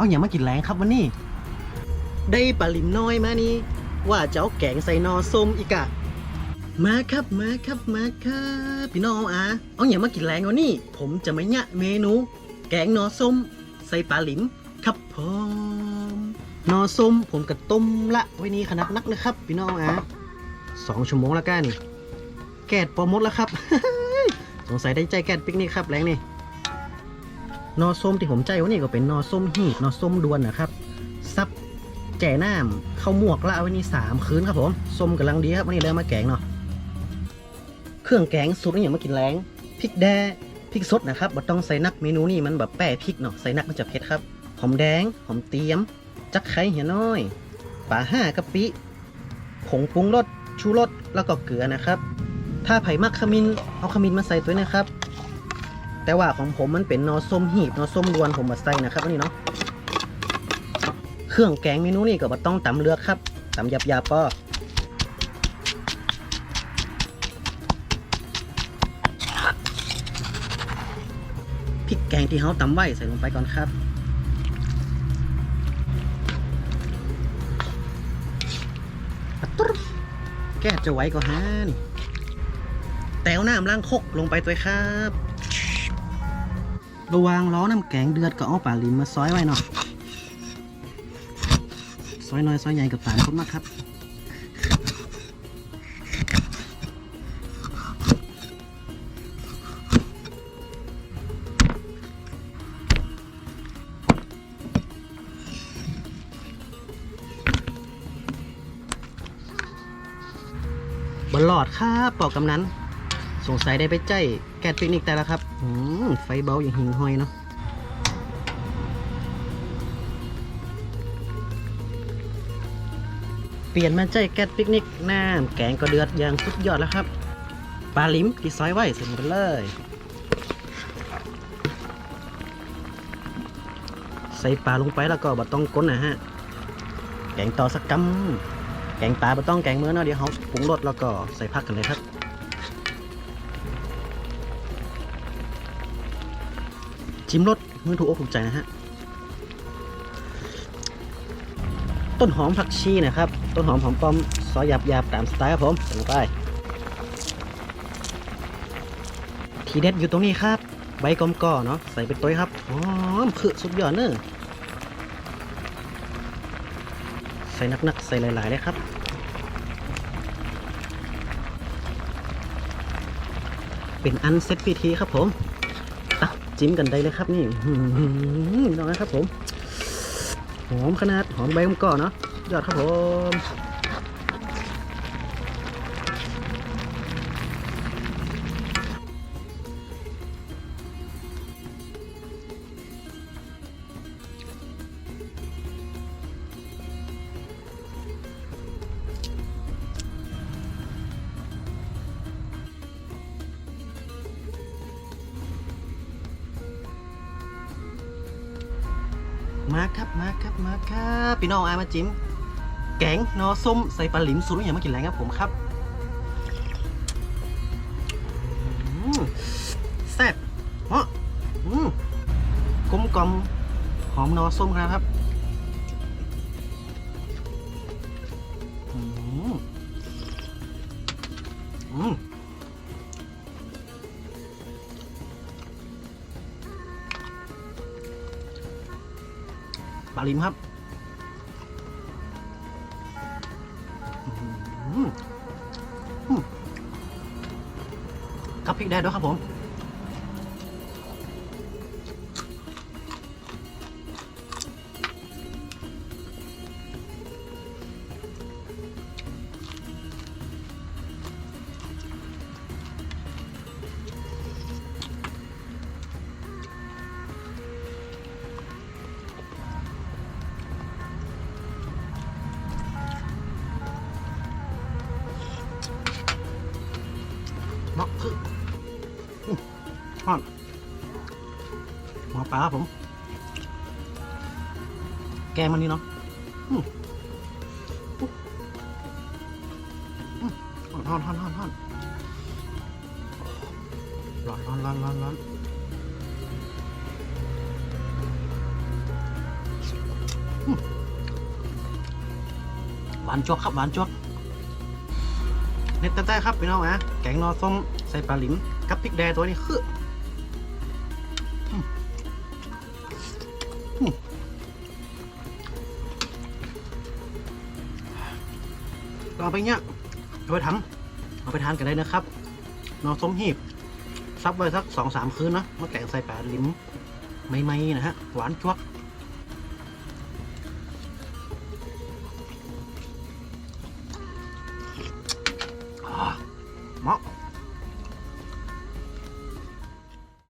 เอาอย่ามากินแรงครับวันนี้ ได้ปลาลิมน้อยมานี่ ว่าจะเอาแกงใส่นอส้มอีกอะมาครับมาครับมาครับพี่น้องอะเอาอย่ามากินแรงวันนี้ผมจะไม่ยะเมนู แกงนอส้ม ใส่ปลาหลิมครับผมนอส้มผมกระต้มละไว้นี่ขนาดนักนะครับ พี่น้องอะสองชั่วโมงแล้วกันแกดปอมดแล้วครับ สงสัยได้ใจแกดปิกนิกครับแรงนี่ นอส้มที่ผมใจว่านี่ก็เป็นนอส้มหีบนอส้มดวนนะครับ ซับแจ่น้ำเข้าวหมวกละไว้นี่สามคืนครับผมส้มกำลังดีครับวันนี้เลยมาแกงเนาะเครื่องแกงสูตรนี้อย่างมากินแรงพริกแดงพริกสดนะครับบ่ต้องใส่นักเมนูนี่มันแบบแป้พริกเนาะใส่นักมันจะเผ็ดครับหอมแดงหอมเตียม จักไข่เหี่ยน้อยปลาห้ากะปิผงปรุงรสชูรสแล้วก็เกลือนะครับ ถ้าไผ่มักขมิ้นเอาขมิ้นมาใส่ตัวนะครับ แต่ว่าของผมมันเป็นนอส้มหีบนอส้มดวนผมมาใส่นะครับอันนี้เนาะเครื่องแกงเมนูนี่ก็บต้องตำเลือกครับตำหยาบๆก็พริกแกงที่เขาตำไว้ใส่ลงไปก่อนครับตุ๊แก้จะไหว้ก็ฮานี่แต้วน้ำล้างคกลงไปตัวครับ ระวางล้อน้ำแกงเดือดก็เอาปลาลิมมาซอยไว้เนาะซอยน้อยซอยใหญ่กับตามคนมากครับบอลลอดครับปอกกำนัน งสัยได้ไปใจแกดปิกนิกแต่ละครับอืมไฟเบาอย่างหิงห้อยเนาะเปลี่ยนมาใจแกดปิกนิกน้ำแกงก็เดือดอย่างสุดยอดแล้วครับปลาลิ้มที่ซอยไว้ใส่ลงไปเลย ใส่ปลาลงไปแล้วก็บะต้องก้นนะฮะ แกงต่อสักกำแกงปลาไม่ต้องแกงเมื่อเนาะเดี๋ยวเขาปรุงรสแล้วก็ใส่ผักกันเลยครับ ชิมรสมือถูกอกถูกใจนะฮะ ต้นหอมผักชีนะครับ ต้นหอมหอมปอมซอยหยาบหยาบๆตามสไตล์ครับผมใส่ลงไป ทีเด็ดอยู่ตรงนี้ครับ ใบกลมก่อเนาะใส่เป็นตัวครับหอมคือสุดยอดเนอะใส่นักๆ ใส่หลายๆเลยครับเป็นอันเซตพิธีครับผม จิ้มกันได้เลยครับนี่อื้อหือน้องนะครับผม หอมขนาดหอมใบมะกอกเนาะยอดครับผม มาครับมาครับมาครับพี่น้องอามาจิ้มแกงนอส้มใส่ปลาหลิมสูตรอย่างมากินแรงครับผมครับแซ่บฮะอืมกลมกลอมหอมนอส้มครับอืมอืมาลิมครับกับพริกแดงด้วยครับผม เนาะอฮอนหัวปลาผม แกงมันนี่เนาะหอนหอนหอนหอนร้อนร้อนร้อนร้อนร้อนหวานจวกครับหวานจวก เน็ตแต่ๆครับพี่น้องอะแกงนอส้มใส่ปลาหลิมกับพริกแดงตัวนี้คืออืมอืมก็เอาไปเนี่ยเอาไปทำเอาไปทานกันได้นะครับ นอส้มหีบซับไว้สักสองสามคืนนะมาแกงใส่ปลาหลิมไม่ๆนะฮะ หวานจวก